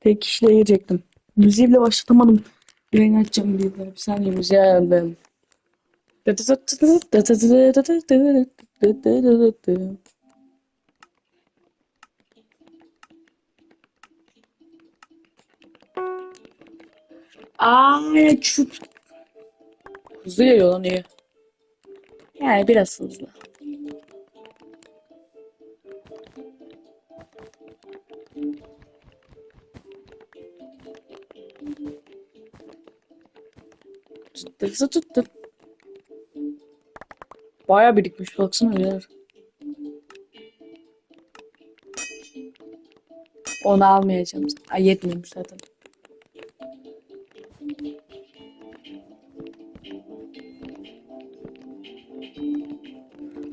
Tek kişiyle girecektim. Müziği bile başlatamadım. Yayın açacağım diye. Bir saniye müziği ayarlayalım. Aa, şu hızlı yayıyor lan iyi. Yani biraz hızlı. Tuttu tuttu. Bayağı birikmiş baksana birader. Onu almayacağım. Ay yetmiyormuş zaten.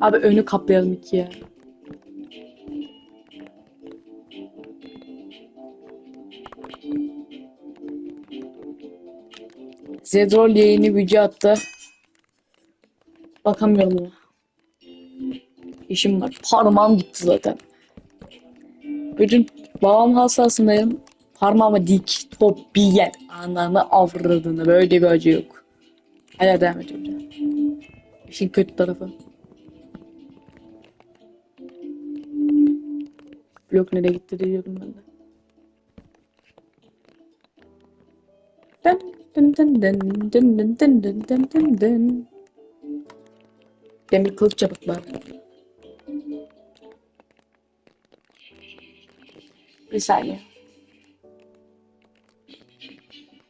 Abi önü kaplayalım ikiye. Zedrol yayını video attı. Bakamıyorum ona. İşim var. Parmağım gitti zaten. Bütün babam hassasındayım. Parmağıma dik top bir yer. Ananı avradını. Böyle bir acı yok. Hala devam ediyorum. İşin kötü tarafı. Blok nereye gitti diyordum ben de. Dın dın dın dın dın dın dın dın dın dın dın. Demir kılıç çabuklar. Bir saniye.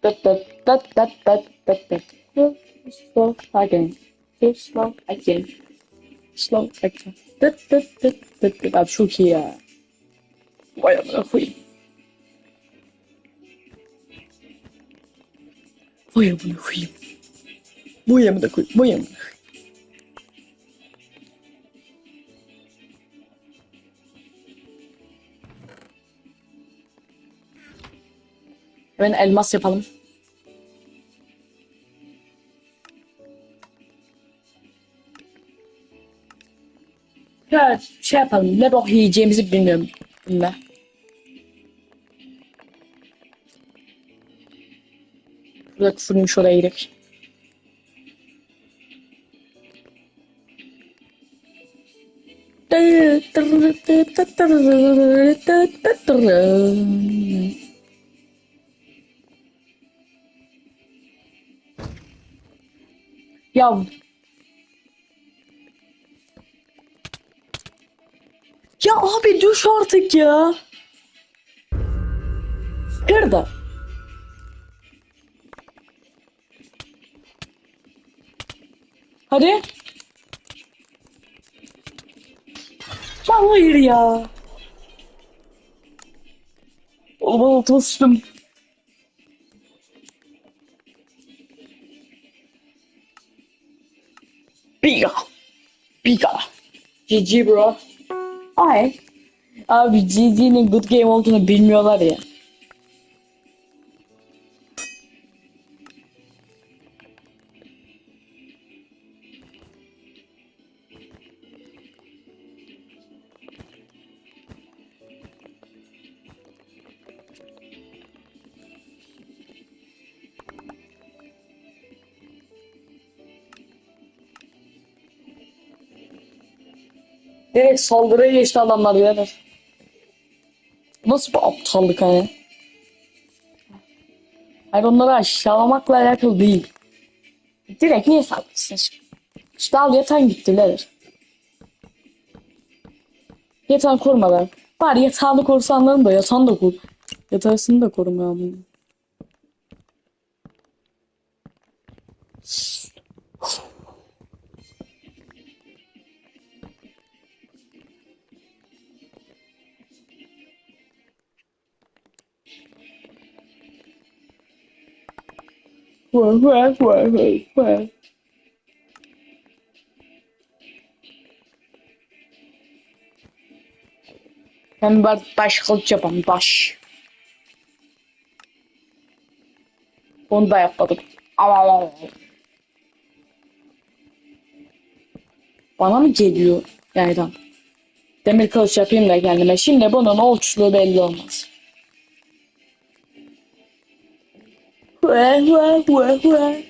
Dıt dıt dıt dıt dıt dıt dıt. Slow again. Slow again. Slow again. Dıt dıt dıt dıt dıt. Abi çok iyi ya. Vay amına koyayım. Vay amına koyayım. Vay amına koyayım. Vay amına. Hemen elmas yapalım. Ya şey yapalım. Ne bok yiyeceğimizi bilmiyorum. Bilmem. Burada küfürmüş oraya gidelim. Ya Ya abi düş artık ya. Nerede? Hadi. Ya hayır ya. Oğlum altıma sıçtım. Biga. Biga. GG bro. Ay. Abi GG'nin good game olduğunu bilmiyorlar ya. Direkt saldırıya geçti adamlar birader. Nasıl bir aptallık hani? Hayır onları aşağılamakla alakalı değil. Direkt niye saldırırsın şimdi? İşte al yatan gitti birader. Yatan korumalar. Bari yatağını korusanların da yatağını da koru. Yatağını da korumuyor ama. Vay vay vay vay vay. Ben bir taş kılıç yapalım taş. Onu da yapmadım. Ama ama. Bana mı geliyor yaydan? Demir kılıç yapayım da kendime. Şimdi bunun olçuluğu belli olmaz. 喂喂喂喂。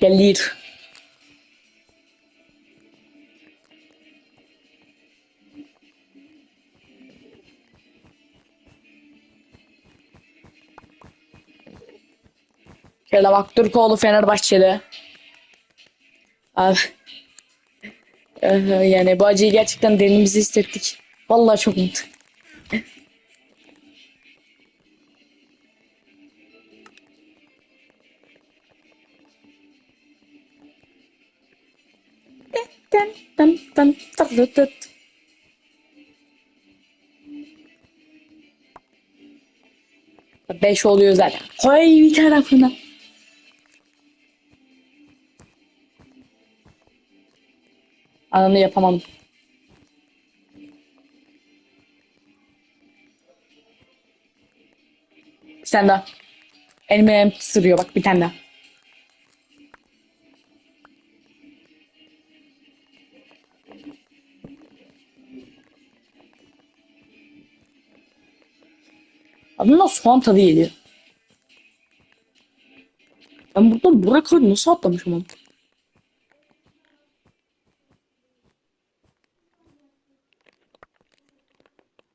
Der Şöyle bak Türkoğlu Fenerbahçeli. Abi. Eh, Yani bu acıyı gerçekten derinimizi hissettik. Vallahi çok mutlu. Dın dın tırı tıt. Beş oluyor zaten. Koy bir tarafına. Ananı yapamadım. Bir tane daha. Elime elim sırıyor bak bir tane daha. Adından soğan tadı geliyor. Ben buradan buraya kadar nasıl atlamışım onu?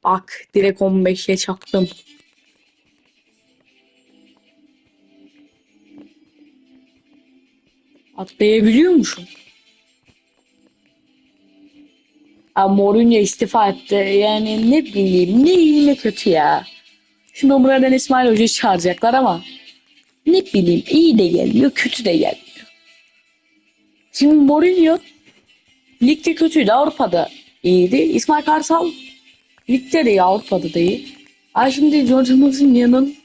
Bak direkt 15'e çaktım. Atlayabiliyormuşum. Ama Mourinho istifa etti. Yani ne bileyim ne iyi ne kötü ya. Şimdi Umre'den İsmail Hoca'yı çağıracaklar ama ne bileyim iyi de gelmiyor kötü de gelmiyor. Şimdi Mourinho ligde kötüydü Avrupa'da iyiydi. İsmail Karsal ligde de iyi Avrupa'da da iyi. Ay şimdi George Mourinho'nun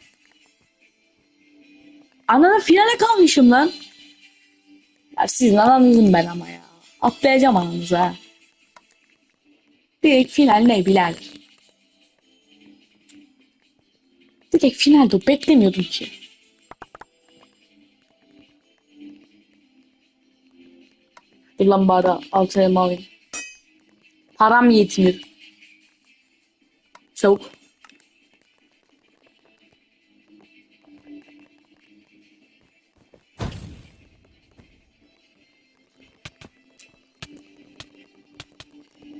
Ananın finale kalmışım lan. Ya sizin ananızım ben ama ya. Atlayacağım ananızı ha. Direkt final ne Bilal? Direkt finalde beklemiyordum ki. Dur lan bari altı elma alayım. Param yetmiyor. Çabuk.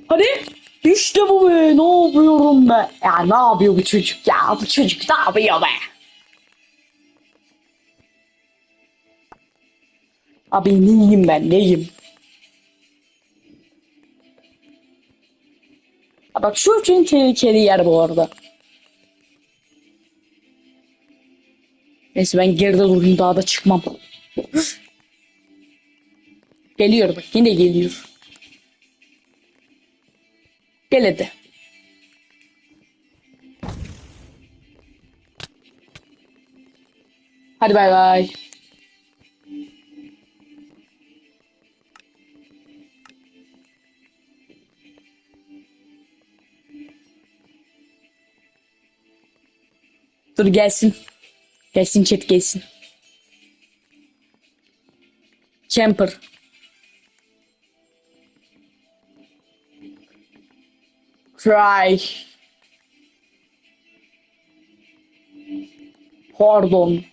Hadi. İşte bu be. Ne yapıyorum be? Ya ne yapıyor bu çocuk ya? Bu çocuk ne yapıyor be? Abi neyim ben neyim? Bak şu için tehlikeli yer bu arada. Neyse ben geride durayım daha da çıkmam. Geliyor bak yine geliyor. Gel hadi. Hadi bay bay. Dur gelsin. Gelsin chat gelsin. Camper. Cry. Pardon.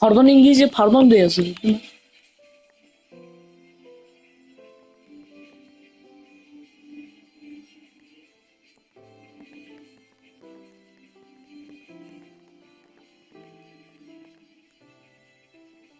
Pardon İngilizce pardon da yazılıyor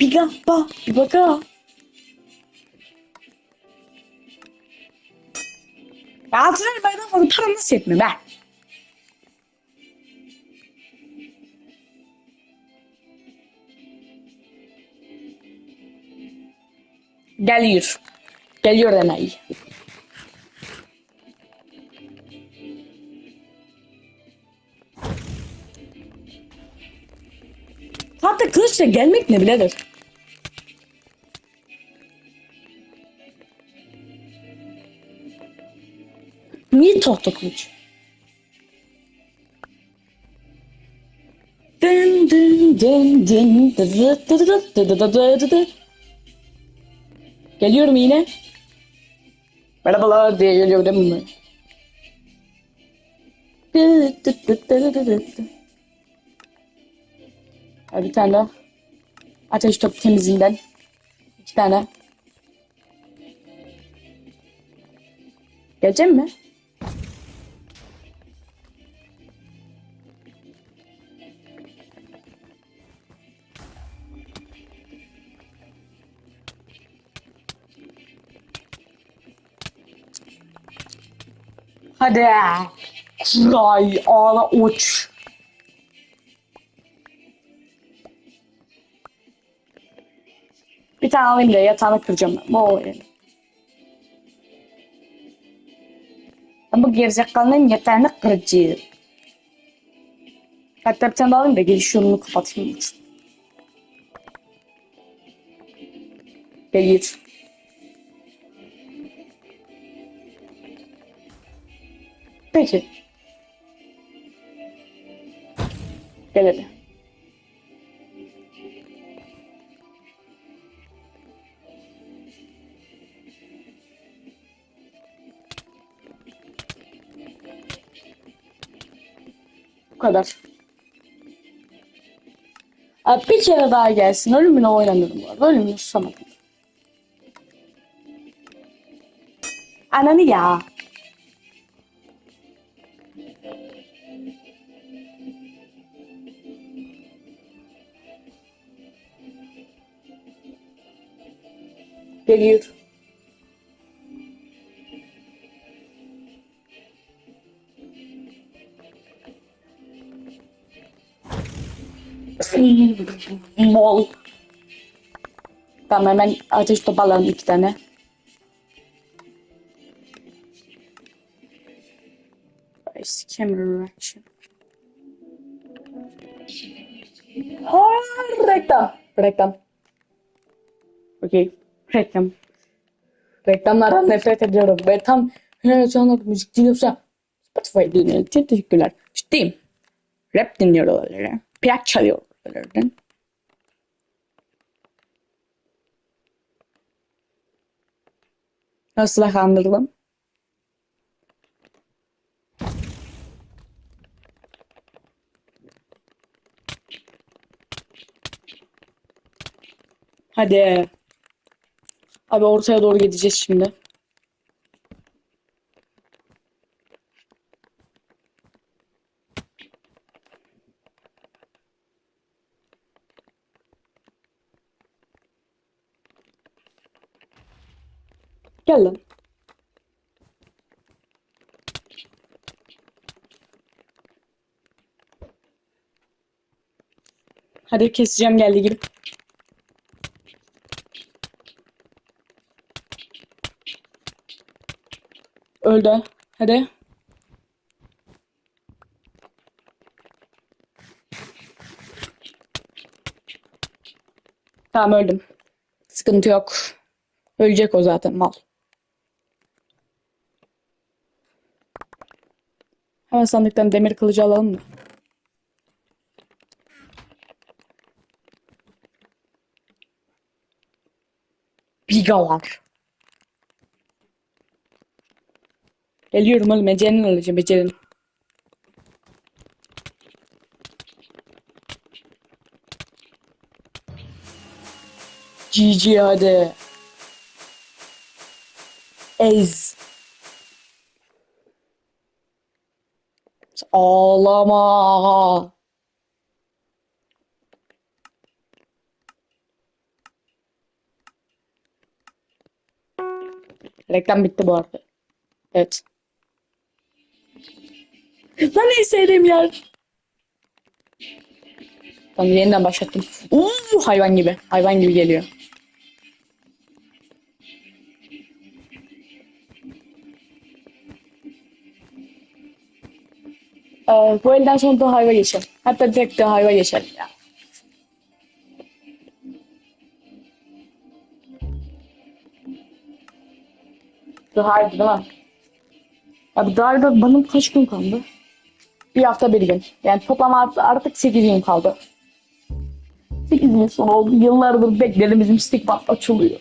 Bir dakika, bir baka. Ya altın elmaydan fazla para nasıl yetmiyor be? Geliyor. Geliyor enayi. Hatta kılıçla şey, gelmek ne biledir. Kim tahta kılıç? Dın dın dın dın Geliyorum yine. Merhabalar diye geliyorum ben. Ya bir tane daha. Ateş top temizinden. İki tane. Gelecek mi? Hadi. Kuray ağla uç. Bir tane alayım da yatağını kıracağım. Bu olayım. Bu gerizekalının yatağını kıracağım. Hatta bir tane alayım da geliş yolunu kapatayım. Geliyor. Peki. Gel. Bu kadar. Abi bir kere daha gelsin. Ölümüne oynanırım bu arada. Ölümünü susamadım. Ananı ya. Geliyor. Mol. Tamam hemen ateş topu alalım iki tane. Ice camera reaction. Reklam. Reklam. Okey. Reklam. Reklamlardan nefret ediyorum. Ben tam heyecanlı müzik dinliyorsam Spotify dinleyen için teşekkürler. Ciddiyim. Rap dinliyor olabilirim. Plak çalıyor olabilirim. Nasıl kandırdım? Hadi. Abi ortaya doğru gideceğiz şimdi. Gel lan. Hadi keseceğim geldi gibi. Öldü. Hadi. Tamam öldüm. Sıkıntı yok. Ölecek o zaten mal. Hemen sandıktan demir kılıcı alalım mı? Bigalar. Geliyorum oğlum. Ece'nin alacağım. Ece'nin. GG hadi. Ez. Ağlama. Reklam bitti bu arada. Evet. Ben en sevdiğim yer. Tamam yeniden başlattım. Uuu hayvan gibi. Hayvan gibi geliyor. Ee, bu elden sonra da hayva geçer. Hatta direkt de hayva geçer. Yani. Daha değil mi? Abi daha da bana kaç gün kaldı? Bir hafta bir gün. Yani toplam artık, artık 8 gün kaldı. 8 gün sonra oldu. Yıllardır bekledim bizim stigmat açılıyor.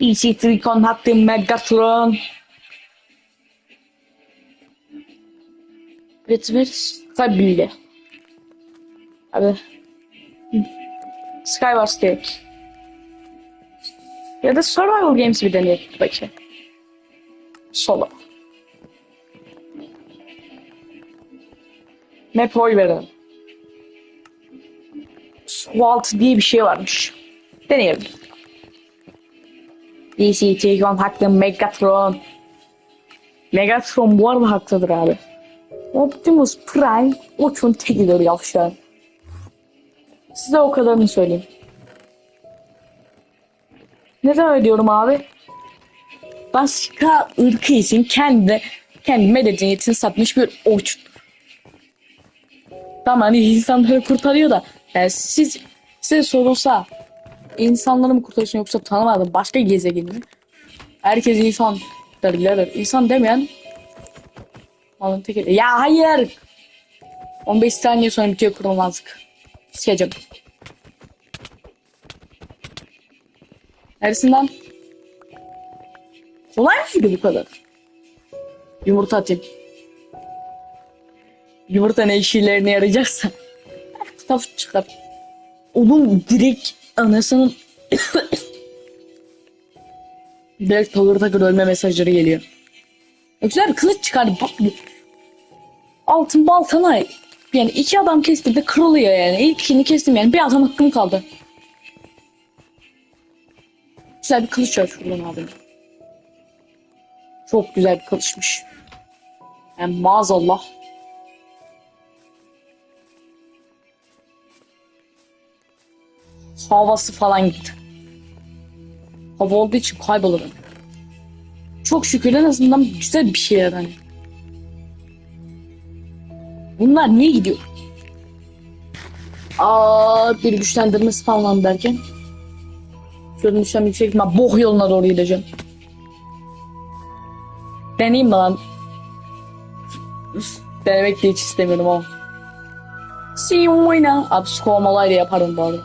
PC3 kontakti Megatron. Üretimi stabil. Abi. Skywars gerek. Ya da Survival Games bir deneyelim belki. Solo. Map oy verelim. Swalt diye bir şey varmış. Deneyelim. DC Tegon haklı Megatron. Megatron bu arada haklıdır abi. Optimus Prime uçun tekidir yavşan. Size o kadarını söyleyeyim. Neden öyle diyorum abi? Başka ırkı için kendi kendi medeniyetini satmış bir uç. Tamam hani insanları kurtarıyor da yani siz size sorulsa insanları mı kurtarıyorsun yoksa tanımadığın başka gezegeni mi? Herkes insan der birader. İnsan demeyen malın teki. Ya hayır. 15 saniye sonra bitiyor kurulmazlık. Sikeceğim. Neresin lan? Kolay mıydı bu kadar? Yumurta atayım. Yumurta ne işlerine yarayacaksa. Kitap çıkar. Oğlum direkt anasının direkt takır takır ölme mesajları geliyor. Güzel kılıç çıkardı. Bak, altın baltana yani iki adam kestim de kırılıyor yani. İlkini kestim yani bir adam hakkım kaldı. Güzel bir kılıç var şuradan abi. Çok güzel bir kılıçmış. Yani maazallah. Havası falan gitti. Hava olduğu için kaybolurum. Çok şükür en azından güzel bir şeyler hani. Bunlar niye gidiyor? Aa, bir güçlendirme spamlandı derken. Düşen yüksek ihtimal bok yoluna doğru gideceğim. Deneyeyim mi lan? Denemek de hiç istemiyorum ama. See you oyna. Abi skomalayla yaparım bu arada.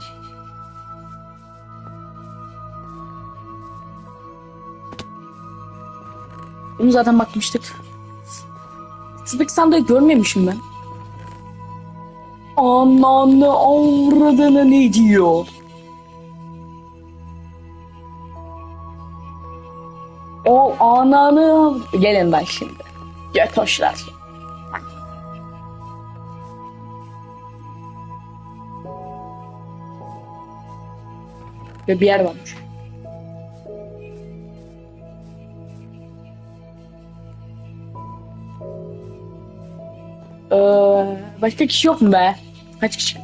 Bunu zaten bakmıştık. Uzbekistan'da görmemişim ben. Ananı avradını ne diyor? O ananı gelin ben şimdi. Götoşlar. Ve bir yer varmış. Ee, başka kişi yok mu be? Kaç kişi?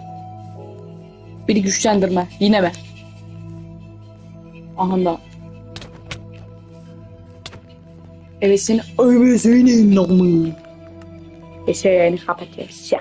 Biri güçlendirme. Yine mi? Aha da. Evet seni öyle senin namı. Eşeğini kapatıyoruz.